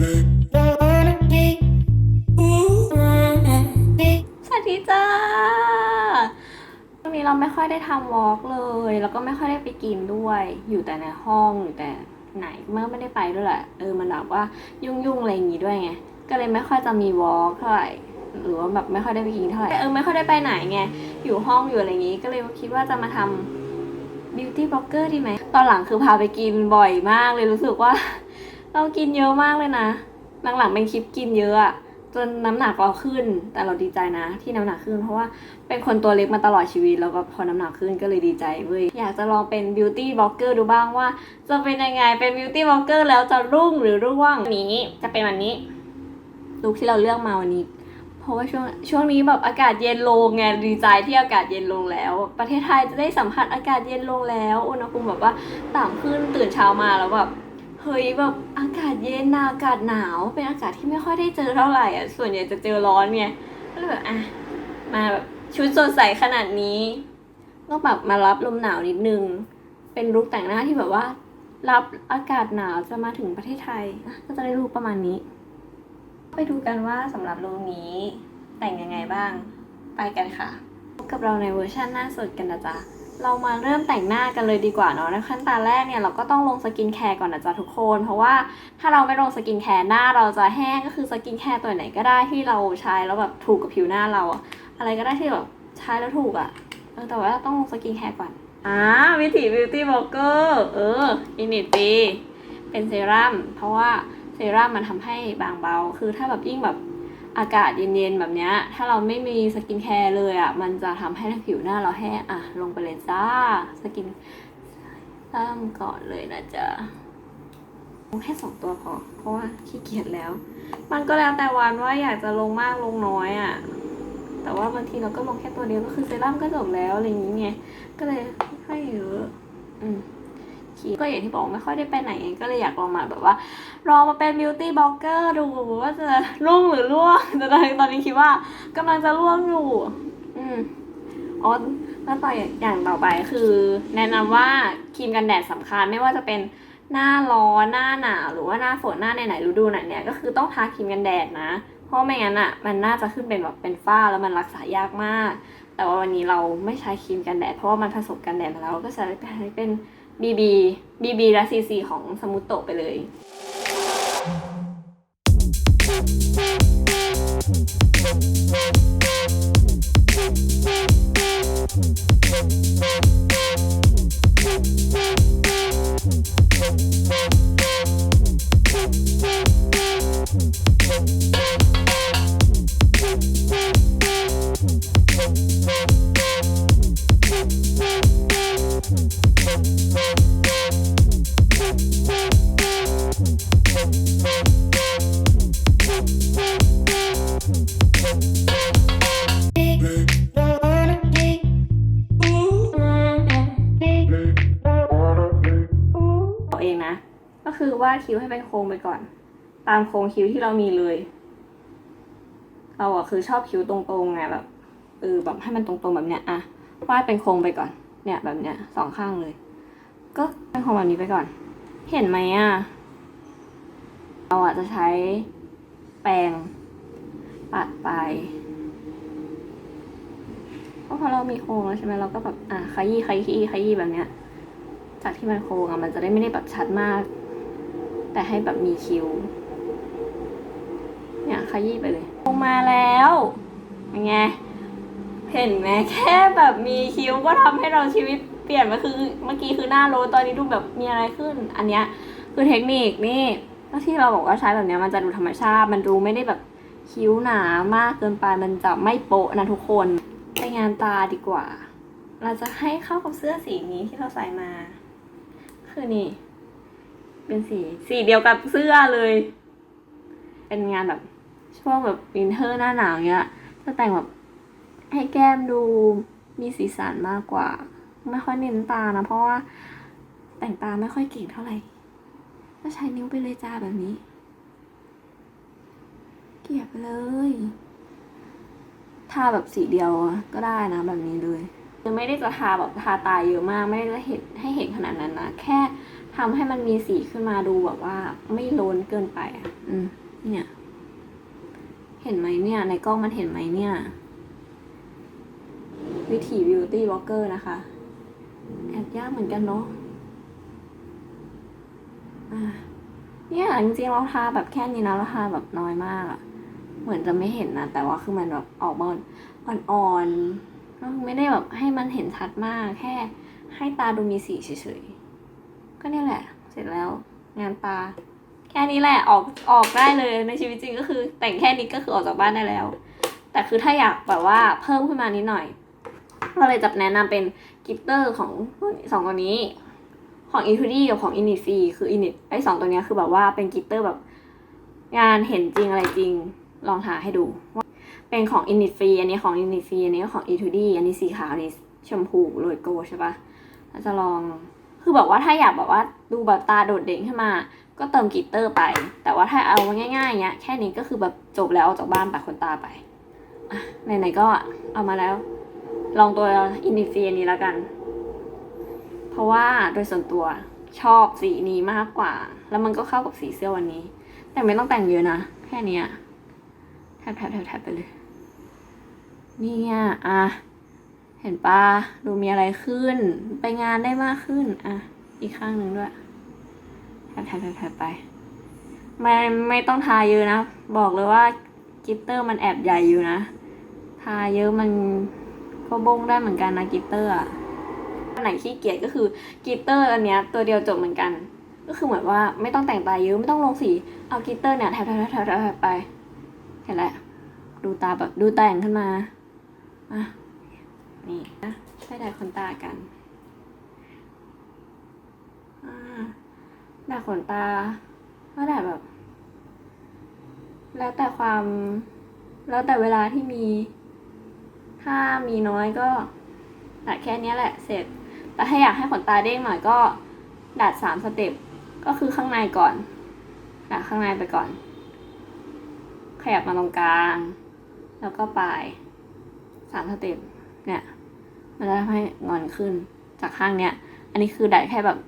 สวัสดีจ้าช่วงนี้เราไม่ค่อยได้ทำวอล์กเลย แล้วก็ไม่ค่อยได้ไปกินด้วย อยู่แต่ในห้องอยู่แต่ไหนเมื่อไม่ได้ไปด้วยแหละเออมันแบบว่ายุ่งๆอะไรอย่างงี้ด้วยไงก็เลยไม่ค่อยจะมีวอล์กเท่าไหร่หรือว่าแบบไม่ค่อยได้ไปกินเท่าไหร่เออไม่ค่อยได้ไปไหนไงอยู่ห้องอยู่อะไรอย่างงี้ ก็เลยคิดว่าจะมาทำ beauty blogger ดีไหม ตอนหลังคือพาไปกินบ่อยมากเลยรู้สึกว่า เรากินเยอะมากเลยนะ หลังๆเป็นคลิปกินเยอะอะจนน้ำหนักเราขึ้น แต่เราดีใจนะ ที่น้ำหนักขึ้น เพราะว่าเป็นคนตัวเล็กมาตลอดชีวิต แล้วก็พอน้ำหนักขึ้นก็เลยดีใจเว้ย อยากจะลองเป็น beauty blogger ดูบ้างว่า จะเป็นยังไง เป็น beauty blogger แล้วจะรุ่งหรือร่วงวันนี้จะเป็นวันนี้ ลุคที่เราเลือกมาวันนี้ เพราะว่าช่วงช่วงนี้แบบอากาศเย็นลงไงดีใจที่อากาศเย็นลงแล้ว ประเทศไทยจะได้สัมผัสอากาศเย็นลงแล้ว อุณหภูมิแบบว่าต่ำขึ้นตื่นเช้ามาแล้วแบบ เฮ้ยแบบอากาศเย็นนะอากาศหนาว เป็นอากาศที่ไม่ค่อยได้เจอเท่าไหร่อะส่วนใหญ่จะเจอร้อนไงก็เลยแบบอะมาแบบชุดสดใสขนาดนี้ก็แบบมารับลมหนาวนิดนึง เป็นลุคแต่งหน้าที่แบบว่า รับอากาศหนาวจะมาถึงประเทศไทยก็จะได้รูปประมาณนี้ ไปดูกันว่าสำหรับลุคนี้แต่งยังไงบ้าง ไปกันค่ะ พบกับเราในเวอร์ชันหน้าสดกันนะจ๊ะ เรามาเริ่มแต่งหน้ากันเลยดีกว่าเนาะในขั้นตอนแรกเนี่ยเราก็ต้องลงสกินแคร์ก่อนนะจ๊ะทุกคน เพราะว่าถ้าเราไม่ลงสกินแคร์หน้าเราจะแห้งก็คือสกินแคร์ตัวไหนก็ได้ที่เราใช้แล้วแบบถูกกับผิวหน้าเราอะอะไรก็ได้ที่แบบใช้แล้วถูกอะเออแต่ว่าต้องลงสกินแคร์ก่อนอ่าวิถีบิวตี้บล็อกเกอร์เอออินิตปีเป็นเซรั่มเพราะว่าเซรั่มมันทำให้บางเบา คือถ้าแบบยิ่งแบบ อากาศเย็นๆแบบเนี้ย ถ้าเราไม่มีสกินแคร์เลยอะ มันจะทำให้ผิวหน้าเราแห้งอะ ลงไปเลยจ้า สกินเริ่มก่อนเลยนะจ๊ะลงแค่สองตัวพอ เพราะว่าขี้เกียจแล้ว มันก็แล้วแต่วันว่าอยากจะลงมากลงน้อยอะ แต่ว่าบางทีเราก็ลงแค่ตัวเดียวก็คือเซรั่มก็จบแล้วอะไรอย่างเงี้ยก็เลยไม่ค่อยเยอะ อืม ก็อย่างที่บอกไม่ค่อยได้ไปไหนก็เลยอยากลองมาแบบว่าลองมาเป็นบิวตี้บล็อกเกอร์ดูว่าจะร่วงหรือร่วงแต่ตอนนี้ตอนนี้คิดว่ากำลังจะร่วงอยู่ อืมอ๋อแล้วต่ออย่างต่อไปคือ แนะนำว่าครีมกันแดดสำคัญไม่ว่าจะเป็นหน้าร้อนหน้าหนาวหรือว่าหน้าฝนหน้าไหนๆฤดูไหนเนี่ยก็คือต้องทาครีมกันแดดนะ เพราะไม่งั้นอะมันน่าจะขึ้นเป็นแบบเป็นฝ้าแล้วมันรักษายากมาก แต่ว่าวันนี้เราไม่ใช้ครีมกันแดดเพราะว่ามันผสมกันแดดมาแล้วก็ใช้เป็น BB BB และ CC ของสมุตโตะไปเลย เองนะ ก็คือวาดคิ้วให้เป็นโค้งไปก่อน ตามโค้งคิ้วที่เรามีเลย เราอะคือชอบคิ้วตรงๆไงแบบเออแบบให้มันตรงๆแบบเนี้ยอะวาดเป็นโค้งไปก่อน เนี่ยแบบเนี้ยสองข้างเลย ก็เป็นโค้งแบบนี้ไปก่อน เห็นไหมอะ เราอะจะใช้แปรงปัดไปเพราะพอเรามีโค้งแล้วใช่ไหมเราก็แบบอะขยี้ขยี้ขยี้แบบเนี้ย จากที่มันโค้งอะมันจะได้ไม่ได้แบบชัดมาก แต่ให้แบบมีคิ้วเนี่ยขยี้ไปเลยลงมาแล้วเป็นไงเห็นไหมแค่แบบมีคิ้วก็ทำให้เราชีวิตเปลี่ยนมาคือเมื่อกี้คือหน้าโลตอนนี้ดูแบบมีอะไรขึ้น อันเนี้ยคือเทคนิคนี่ ก็ที่เราบอกว่าใช้แบบนี้มันจะดูธรรมชาติ มันดูไม่ได้แบบคิ้วหนามากเกินไป มันจะไม่โป๊ะนะทุกคน ไปงานตาดีกว่า เราจะให้เข้ากับเสื้อสีนี้ที่เราใส่มา คือนี่ เป็นสี สีเดียวกับเสื้อเลย เป็นงานแบบช่วงแบบวินเทอร์หน้าหนาวเงี้ย จะแต่งแบบให้แก้มดูมีสีสันมากกว่า ไม่ค่อยเน้นตานะ เพราะว่าแต่งตาไม่ค่อยเก่งเท่าไหร่ ก็ใช้นิ้วไปเลยจ้าแบบนี้ เกลี่ยไปเลยทาแบบสีเดียวก็ได้นะแบบนี้เลยจะไม่ได้จะทาแบบทาตาเยอะมาก ไม่ได้จะเห็นให้เห็นขนาดนั้นนะ แค่ทำให้มันมีสีขึ้นมาดูแบบว่า ไม่โล้นเกินไปอะ อืม เนี่ย เห็นไหมเนี่ย ในกล้องมันเห็นไหมเนี่ย วิถีบิวตี้บล็อกเกอร์นะคะ แอบยากเหมือนกันเนาะ เนี่ยจริงๆเราทาแบบแค่นี้นะเราทาแบบน้อยมากอะเหมือนจะไม่เห็นนะแต่ว่าคือมันแบบออกมาอ่อนๆแล้วไม่ได้แบบให้มันเห็นชัดมากแค่ ให้ตาดูมีสีเฉยๆก็เนี่ยแหละ เสร็จแล้ว งานตา แค่นี้แหละออกออกได้เลยในชีวิตจริงก็คือ แต่งแค่นี้ก็คือออกจากบ้านได้แล้ว แต่คือถ้าอยากแบบว่าเพิ่มขึ้นมานิดหน่อยก็เลยจะแนะนำเป็นกิตเตอร์ของสองตัวนี้ ของ i n t u d i กับของ Init Free คือ Init ไอ้สองตัวนี้คือแบบว่าเป็นกิตเตอร์แบบ งานเห็นจริงอะไรจริงลองทาให้ดูว่าเป็นของ Init Free อันนี้ของ Init Free อันนี้ก็ของ i n t u d i อันนี้สีขาวอันนี้ชมพูโรยโกใช่ปะแล้วจะลองคือแบบว่าถ้าอยากแบบว่าดูแบบตาโดดเด่นขึ้นมา ก็เติมกิตเตอร์ไป แต่ว่าถ้าเอาง่ายๆเงี้ยแค่นี้ก็คือแบบจบแล้วออกจากบ้านปัดขนตาไปไหนๆก็เอามาแล้ว ลองตัวอินดิฟีอันนี้แล้วกัน เพราะว่าโดยส่วนตัวชอบสีนี้มากกว่า แล้วมันก็เข้ากับสีเสื้อวันนี้ แต่ไม่ต้องแต่งเยอะนะ แค่นี้แทบแทบแทบแทบไปเลย นี่ไงอะ เห็นปะดูมีอะไรขึ้น ไปงานได้มากขึ้น อะ อีกข้างหนึ่งด้วยแทบแทบแทบแทบไป ไม่ไม่ต้องทาเยอะนะ บอกเลยว่ากิตเตอร์มันแอบใหญ่อยู่นะ ทาเยอะมันก็บงได้เหมือนกันนะกิตเตอร์อะ ไหนขี้เกียจก็คือกิตเตอร์อันเนี้ยตัวเดียวจบเหมือนกัน ก็คือเหมือนว่าไม่ต้องแต่งตาเยอะไม่ต้องลงสีเอากิตเตอร์เนี่ยแทบแทบแทบแทบแทบไปเห็นแล้วดูตาแบบดูแต่งขึ้นมาอะนี่นะไปดัดขนตากันอ่าดัดขนตาก็ดัดแบบ แล้วแต่ความ แล้วแต่เวลาที่มี ถ้ามีน้อยก็ดัดแค่นี้แหละเสร็จ แต่ถ้าอยากให้ขนตาเด้งหน่อยก็ดัดสามสเต็ปก็คือข้างในก่อนดัดข้างในไปก่อน ขยับมาตรงกลาง แล้วก็ปลายสามสเต็ปเนี่ยมันจะทำให้งอนขึ้นจากข้างเนี้ย อันนี้คือดัดแค่แบบ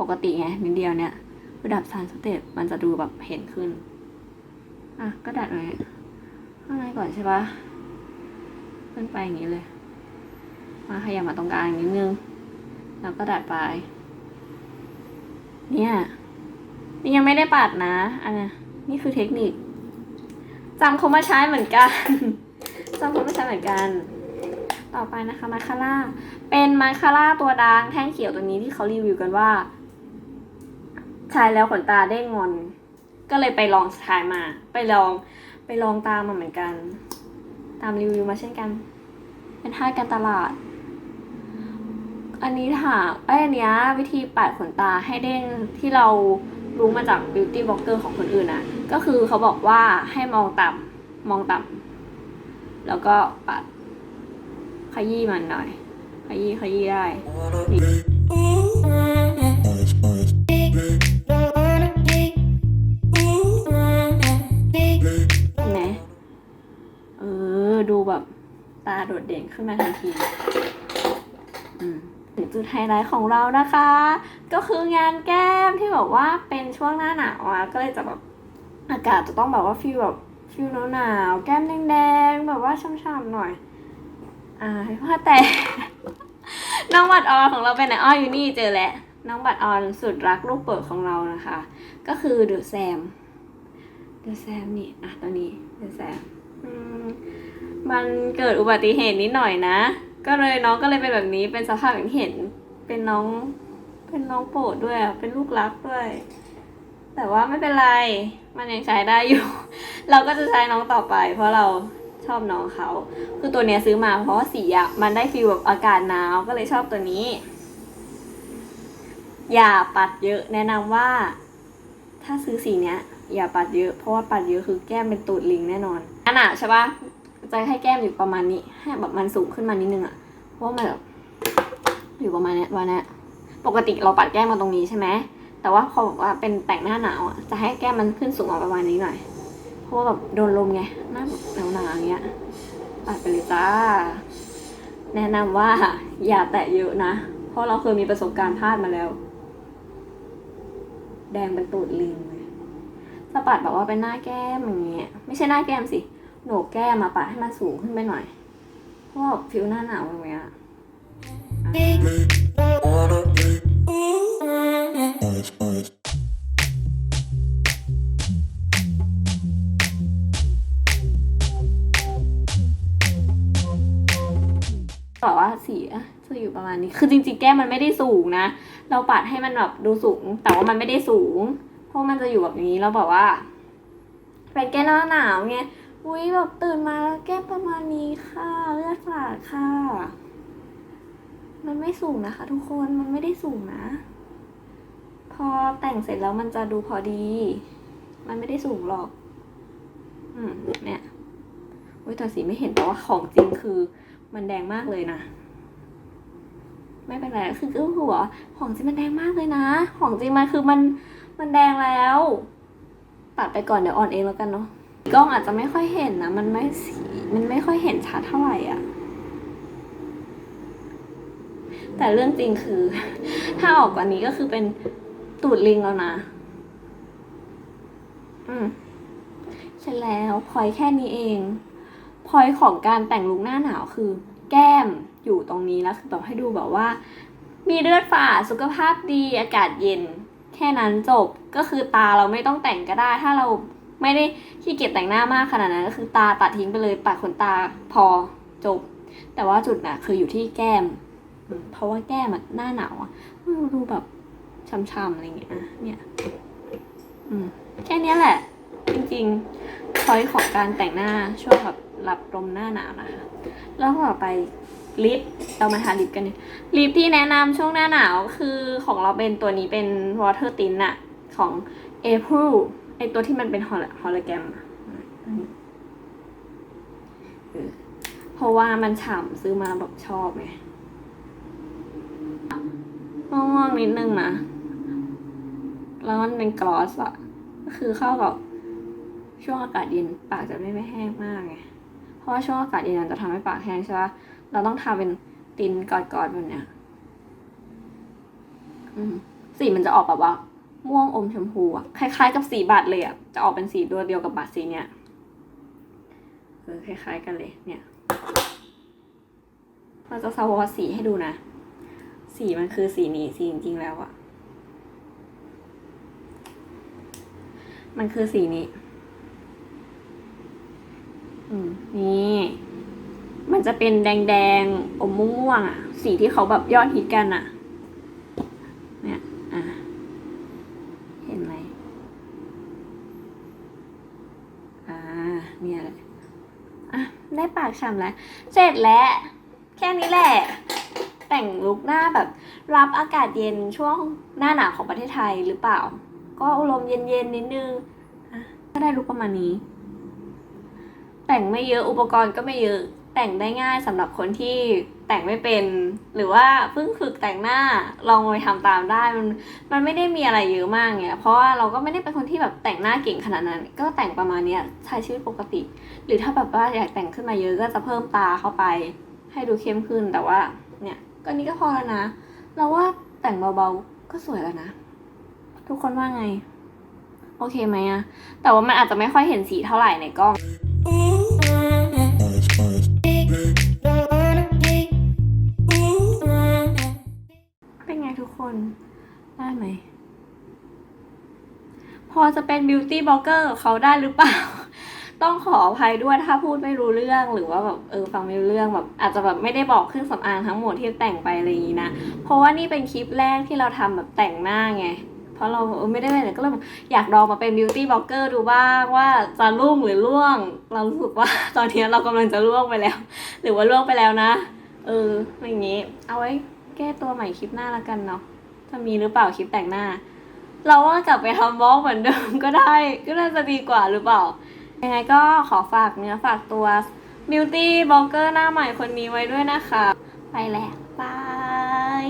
ปกติไงนิดเดียวเนี่ยคือดับสามสเต็ปมันจะดูแบบเห็นขึ้นอะก็ดัดไว้ข้างในก่อนใช่ปะขึ้นไปอย่างนี้เลย มาขยับมาตรงกลางนิดนึง แล้วก็ดัดปลาย เนี่ย นี่ยังไม่ได้ปัดนะ อันนี้นี่คือเทคนิคจำเขามาใช้เหมือนกันจำเขามาใช้เหมือนกัน ต่อไปนะคะมาคาร่า เป็นมาคาร่าตัวดางแท่งเขียวตัวนี้ที่เขารีวิวกันว่า ใช้แล้วขนตาเด้งอน ก็เลยไปลองใช้มา ไปลองไปลองตามมาเหมือนกัน ตามรีวิวมาเช่นกัน เป็นท่าการตลาด อันนี้ค่ะไอยอันเนี้ยวิธีปัดขนตาให้เด้งที่เรารู้มาจาก beauty blogger ของคนอื่นนะก็คือเขาบอกว่าให้มองต่ำมองต่ำแล้วก็ปัด ขยี้มันหน่อย ขยี้ขยี้ได้นไหมเออ ดูแบบตาโดดเด่นขึ้นมาทันที อืมึงจุดไฮไลท์ของเรานะคะ ก็คืองานแก้มที่แบบว่าเป็นช่วงหน้าหนาวอะก็เลยจะแบบอากาศจะต้องแบบว่าฟีลแบบฟีลหนาวๆแก้มแดงๆแบบว่าช่ำๆหน่อย อ่าว่าแต่ น้องบัตรออนของเราเป็นไหนอ้ออยู่นี่เจอแล้วน้องบัตรออนสุดรักลูกเปิดของเรานะคะ ก็คือเดอะแซมเดอะแซมนี่อะตัวนี้เดอะแซมมันเกิดอุบัติเหตุนิดหน่อยนะ ก็เลยน้องก็เลยเป็นแบบนี้เป็นสภาพอย่างที่เห็น เป็นน้อง เป็นน้องโปรดด้วยอะเป็นลูกรักด้วย แต่ว่าไม่เป็นไร มันยังใช้ได้อยู่ เราก็จะใช้น้องต่อไป เพราะเราชอบน้องเขา คือตัวเนี้ยซื้อมาเพราะว่าสีอะมันได้ฟีลแบบอากาศหนาวก็เลยชอบตัวนี้ อย่าปัดเยอะ แนะนำว่า ถ้าซื้อสีเนี้ย อย่าปัดเยอะ เพราะว่าปัดเยอะคือแก้มเป็นตูดลิงแน่นอนอันน่ะใช่ปะ จะให้แก้มอยู่ประมาณนี้ให้แบบมันสูงขึ้นมานิดนึงอะเพราะมันแบบอยู่ประมาณนี้วันนี้ปกติเราปัดแก้มมาตรงนี้ใช่ไหมแต่ว่าพอบอกว่าเป็นแต่งหน้าหนาวอะจะให้แก้มมันขึ้นสูงมาประมาณนี้หน่อยเพราะว่าแบบโดนลมไงหน้าหนาวหนาวอย่างเงี้ยปัดไปเลยจ้า แนะนำว่าอย่าแตะเยอะนะ เพราะเราเคยมีประสบการณ์พลาดมาแล้ว แดงเป็นตูดลิงเลยสะบัดแบบว่าเป็นหน้าแก้มอย่างเงี้ยไม่ใช่หน้าแก้มสิ โหนกแก้มาปะให้มันสูงขึ้นไปหน่อยเพราะว่าผิวหน้าหนาวอย่างเงี้ยบอกว่าสีจะอยู่ประมาณนี้ คือจริงๆ แก้มมันไม่ได้สูงนะ เราปัดให้มันแบบดูสูง แต่ว่ามันไม่ได้สูง เพราะมันจะอยู่แบบนี้แล้วแบบว่าเป็นแก้มหน้าหนาวไง อุ้ยแบบตื่นมาแล้วแก้ประมาณนี้ค่ะเลือดฝาดค่ะ มันไม่สูงนะคะ ทุกคนมันไม่ได้สูงนะ พอแต่งเสร็จแล้วมันจะดูพอดี มันไม่ได้สูงหรอก อืมเนี่ยอุ้ยแต่สีไม่เห็นแต่ว่าของจริงคือ มันแดงมากเลยนะไม่เป็นไรคือก็หัวของจริงมันแดงมากเลยนะ ของจริงมันคือมันมันแดงแล้ว ตัดไปก่อนเดี๋ยวออนเองแล้วกันเนาะ กล้องอาจจะไม่ค่อยเห็นนะ มันไม่สีมันไม่ค่อยเห็นชัดเท่าไหร่อะ แต่เรื่องจริงคือ ถ้าออกกว่านี้ก็คือเป็นตูดลิงแล้วนะ อืมใช่แล้วพอยแค่นี้เองพอยของการแต่งลุคหน้าหนาวคือ แก้มอยู่ตรงนี้แล้วคือแบบให้ดูแบบว่า มีเลือดฝาดสุขภาพดีอากาศเย็น แค่นั้นจบก็คือตาเราไม่ต้องแต่งก็ได้ ถ้าเรา ไม่ได้ขี้เกียจแต่งหน้ามากขนาดนั้นก็คือตาตัดทิ้งไปเลยปัดขนตาพอจบ แต่ว่าจุดน่ะ คืออยู่ที่แก้ม เพราะว่าแก้มหน้าหนาวอะดูแบบช้ำๆอะไรเงี้ยอะเนี่ยอืมแค่นี้แหละ จริงๆพอยของการแต่งหน้าช่วงแบบรับลมหน้าหนาวนะคะ แล้วก็ต่อไปลิปเรามาทาลิปกันเนี่ยลิปที่แนะนำช่วงหน้าหนาวคือของเราเป็นตัวนี้เป็น water tint อะของ April ไอตัวที่มันเป็นฮอลฮอลแกรมอะเออเพราะว่ามันฉ่ำซื้อมาแบบชอบไงม่วงๆนิดนึงนะ แล้วมันเป็นกลอสอะก็คือเข้ากับช่วงอากาศเย็นปากจะไม่ไม่แห้งมากไง เพราะว่าช่วงอากาศเย็นมันจะทำให้ปากแห้งใช่ปะเราต้องทาเป็นตินกอดๆแบบเนี้ย อืมสีมันจะออกแบบว่า ม่วงอมชมพูอะคล้ายๆ กับสีบัตรเลยอะจะออกเป็นสีตัวเดียวกับบัตรสีเนี้ยเออคล้ายๆกันเลยเนี่ยเราจะสวอสีให้ดูนะ สีมันคือสีนี้สีจริงๆแล้วอะมันคือสีนี้ อืม นี่ มันจะเป็นแดงๆ อมม่วงๆอะสีที่เขาแบบยอดฮิตกันอะ เนี่ย อะ เห็นไหม อ่า เนี่ยแหละ อะ ชำแล้วเสร็จแล้ว แค่นี้แหละ แต่งลุคหน้าแบบ รับอากาศเย็นช่วงหน้าหนาวของประเทศไทยหรือเปล่า ก็อารมณ์เย็นๆนิดนึงก็ได้ลุคประมาณนี้ แต่งไม่เยอะอุปกรณ์ก็ไม่เยอะ แต่งได้ง่ายสำหรับคนที่ แต่งไม่เป็น หรือว่าเพิ่งฝึกแต่งหน้าลองไปทำตามได้มันมันไม่ได้มีอะไรเยอะมากเนี่ยเพราะว่าเราก็ไม่ได้เป็นคนที่แบบแต่งหน้าเก่งขนาดนั้น ก็แต่งประมาณเนี้ยใช้ชีวิตปกติ หรือถ้าแบบว่าอยากแต่งขึ้นมาเยอะก็จะเพิ่มตาเข้าไป ให้ดูเข้มขึ้นแต่ว่าเนี่ยก็นี้ก็พอแล้วนะ เราว่าแต่งเบาๆก็สวยแล้วนะ ทุกคนว่าไง โอเคไหมอะแต่ว่ามันอาจจะไม่ค่อยเห็นสีเท่าไหร่ในกล้อง ได้ไหม พอจะเป็นบิวตี้บล็อกเกอร์เขาได้หรือเปล่า ต้องขออภัยด้วยถ้าพูดไม่รู้เรื่องหรือว่าแบบเออฟังไม่รู้เรื่องแบบอาจจะแบบไม่ได้บอกเครื่องสำอางทั้งหมดที่แต่งไปอะไรอย่างนี้นะ เพราะว่านี่เป็นคลิปแรกที่เราทำแบบแต่งหน้าไงเพราะเราเออไม่ได้เลยก็เลยอยากลองมาเป็นบิวตี้บล็อกเกอร์ดูบ้างว่าจะรุ่งหรือร่วง เรารู้สึกว่าตอนนี้เรากำลังจะร่วงไปแล้ว หรือว่าร่วงไปแล้วนะ เอออย่างนี้ เอาไว้แก้ตัวใหม่คลิปหน้าละกันเนาะ จะมีหรือเปล่าคลิปแต่งหน้า เราว่ากลับไปทำบล็อกเหมือนเดิมก็ได้ ก็น่าจะดีกว่าหรือเปล่า ยังไงก็ขอฝากเนื้อฝากตัว Beauty b l o g g e r หน้าใหม่คนนี้ไว้ด้วยนะคะ ไปแล้วบาย